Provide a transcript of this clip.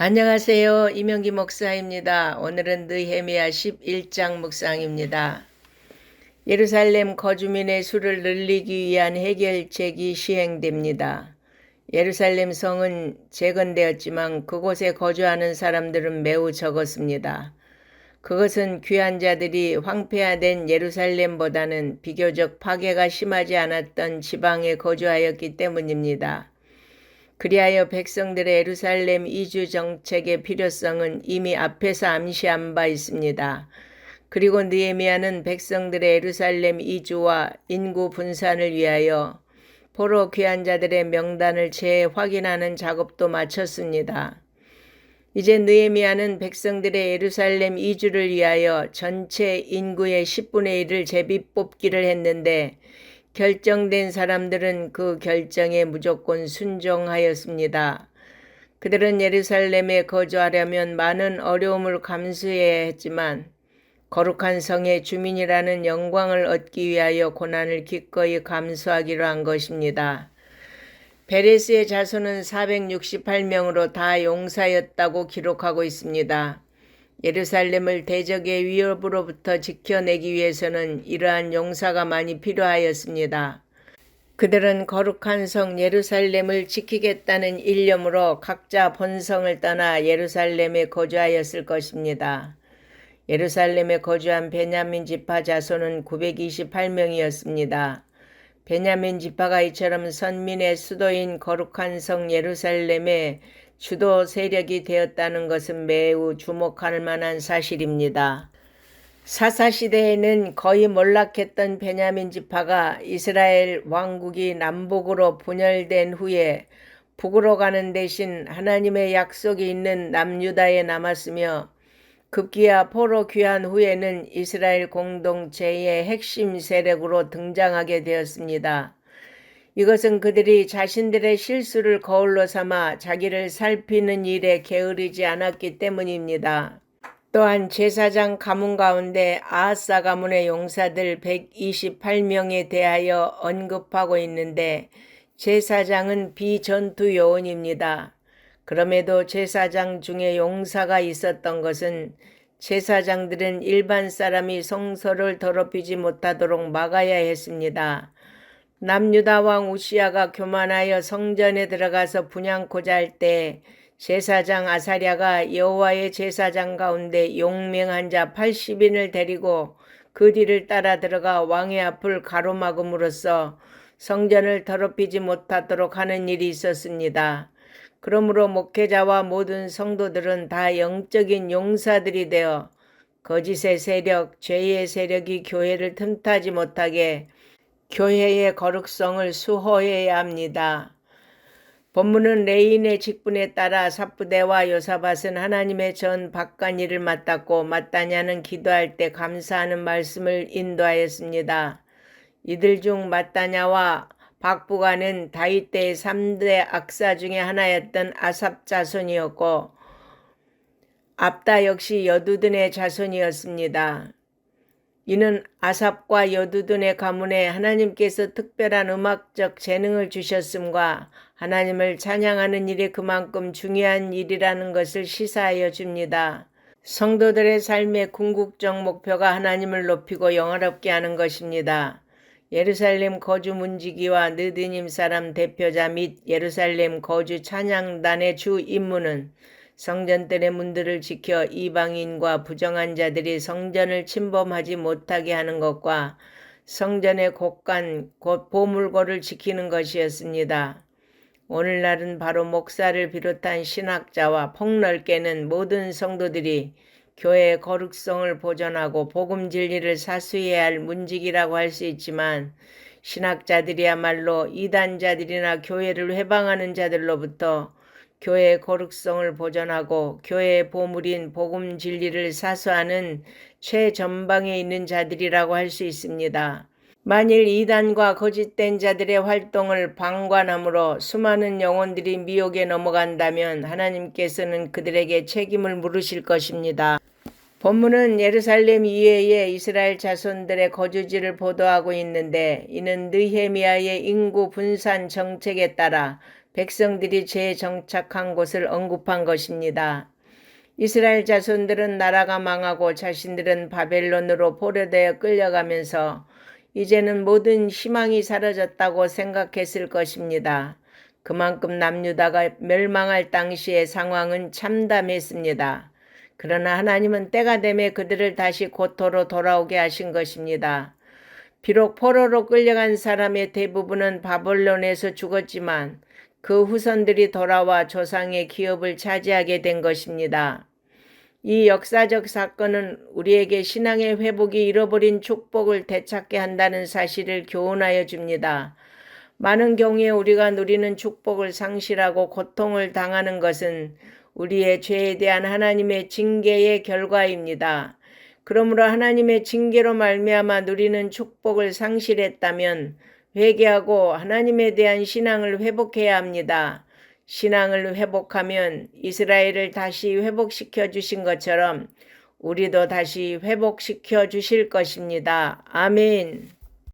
안녕하세요. 이명기 목사입니다. 오늘은 느헤미야 11장 묵상입니다. 예루살렘 거주민의 수를 늘리기 위한 해결책이 시행됩니다. 예루살렘 성은 재건되었지만 그곳에 거주하는 사람들은 매우 적었습니다. 그것은 귀한 자들이 황폐화된 예루살렘보다는 비교적 파괴가 심하지 않았던 지방에 거주하였기 때문입니다. 그리하여 백성들의 예루살렘 이주 정책의 필요성은 이미 앞에서 암시한 바 있습니다. 그리고 느헤미야는 백성들의 예루살렘 이주와 인구 분산을 위하여 포로 귀한 자들의 명단을 재확인하는 작업도 마쳤습니다. 이제 느헤미야는 백성들의 예루살렘 이주를 위하여 전체 인구의 10분의 1을 제비 뽑기를 했는데 결정된 사람들은 그 결정에 무조건 순종하였습니다. 그들은 예루살렘에 거주하려면 많은 어려움을 감수해야 했지만 거룩한 성의 주민이라는 영광을 얻기 위하여 고난을 기꺼이 감수하기로 한 것입니다. 베레스의 자손은 468명으로 다 용사였다고 기록하고 있습니다. 예루살렘을 대적의 위협으로부터 지켜내기 위해서는 이러한 용사가 많이 필요하였습니다. 그들은 거룩한 성 예루살렘을 지키겠다는 일념으로 각자 본성을 떠나 예루살렘에 거주하였을 것입니다. 예루살렘에 거주한 베냐민 지파 자손은 928명이었습니다. 베냐민 지파가 이처럼 선민의 수도인 거룩한 성 예루살렘에 주도 세력이 되었다는 것은 매우 주목할 만한 사실입니다. 사사시대에는 거의 몰락했던 베냐민 지파가 이스라엘 왕국이 남북으로 분열된 후에 북으로 가는 대신 하나님의 약속이 있는 남유다에 남았으며 급기야 포로 귀한 후에는 이스라엘 공동체의 핵심 세력으로 등장하게 되었습니다. 이것은 그들이 자신들의 실수를 거울로 삼아 자기를 살피는 일에 게으르지 않았기 때문입니다. 또한 제사장 가문 가운데 아하사 가문의 용사들 128명에 대하여 언급하고 있는데 제사장은 비전투 요원입니다. 그럼에도 제사장 중에 용사가 있었던 것은 제사장들은 일반 사람이 성소를 더럽히지 못하도록 막아야 했습니다. 남유다 왕 우시아가 교만하여 성전에 들어가서 분양코자 할 때 제사장 아사랴가 여호와의 제사장 가운데 용맹한 자 80인을 데리고 그 뒤를 따라 들어가 왕의 앞을 가로막음으로써 성전을 더럽히지 못하도록 하는 일이 있었습니다. 그러므로 목회자와 모든 성도들은 다 영적인 용사들이 되어 거짓의 세력, 죄의 세력이 교회를 틈타지 못하게 교회의 거룩성을 수호해야 합니다. 본문은 레인의 직분에 따라 사부대와 요사밭은 하나님의 전 박간일을 맡았고 마따냐는 기도할 때 감사하는 말씀을 인도하였습니다. 이들 중 마따냐와 박부가는 다윗 때의 3대 악사 중의 하나였던 아삽 자손이었고 압다 역시 여두둔의 자손이었습니다. 이는 아삽과 여두둔의 가문에 하나님께서 특별한 음악적 재능을 주셨음과 하나님을 찬양하는 일이 그만큼 중요한 일이라는 것을 시사하여 줍니다. 성도들의 삶의 궁극적 목표가 하나님을 높이고 영화롭게 하는 것입니다. 예루살렘 거주 문지기와 느드님 사람 대표자 및 예루살렘 거주 찬양단의 주 임무는 성전들의 문들을 지켜 이방인과 부정한 자들이 성전을 침범하지 못하게 하는 것과 성전의 곳간 곧 보물고를 지키는 것이었습니다. 오늘날은 바로 목사를 비롯한 신학자와 폭넓게는 모든 성도들이 교회의 거룩성을 보존하고 복음 진리를 사수해야 할 문직이라고 할 수 있지만 신학자들이야말로 이단자들이나 교회를 회방하는 자들로부터 교회의 거룩성을 보존하고 교회의 보물인 복음 진리를 사수하는 최전방에 있는 자들이라고 할 수 있습니다. 만일 이단과 거짓된 자들의 활동을 방관함으로 수많은 영혼들이 미혹에 넘어간다면 하나님께서는 그들에게 책임을 물으실 것입니다. 본문은 예루살렘 이외의 이스라엘 자손들의 거주지를 보도하고 있는데 이는 느헤미야의 인구 분산 정책에 따라 백성들이 재정착한 곳을 언급한 것입니다. 이스라엘 자손들은 나라가 망하고 자신들은 바벨론으로 포로되어 끌려가면서 이제는 모든 희망이 사라졌다고 생각했을 것입니다. 그만큼 남유다가 멸망할 당시의 상황은 참담했습니다. 그러나 하나님은 때가 되매 그들을 다시 고토로 돌아오게 하신 것입니다. 비록 포로로 끌려간 사람의 대부분은 바벨론에서 죽었지만 그 후손들이 돌아와 조상의 기업을 차지하게 된 것입니다. 이 역사적 사건은 우리에게 신앙의 회복이 잃어버린 축복을 되찾게 한다는 사실을 교훈하여 줍니다. 많은 경우에 우리가 누리는 축복을 상실하고 고통을 당하는 것은 우리의 죄에 대한 하나님의 징계의 결과입니다. 그러므로 하나님의 징계로 말미암아 누리는 축복을 상실했다면 회개하고 하나님에 대한 신앙을 회복해야 합니다. 신앙을 회복하면 이스라엘을 다시 회복시켜 주신 것처럼 우리도 다시 회복시켜 주실 것입니다. 아멘.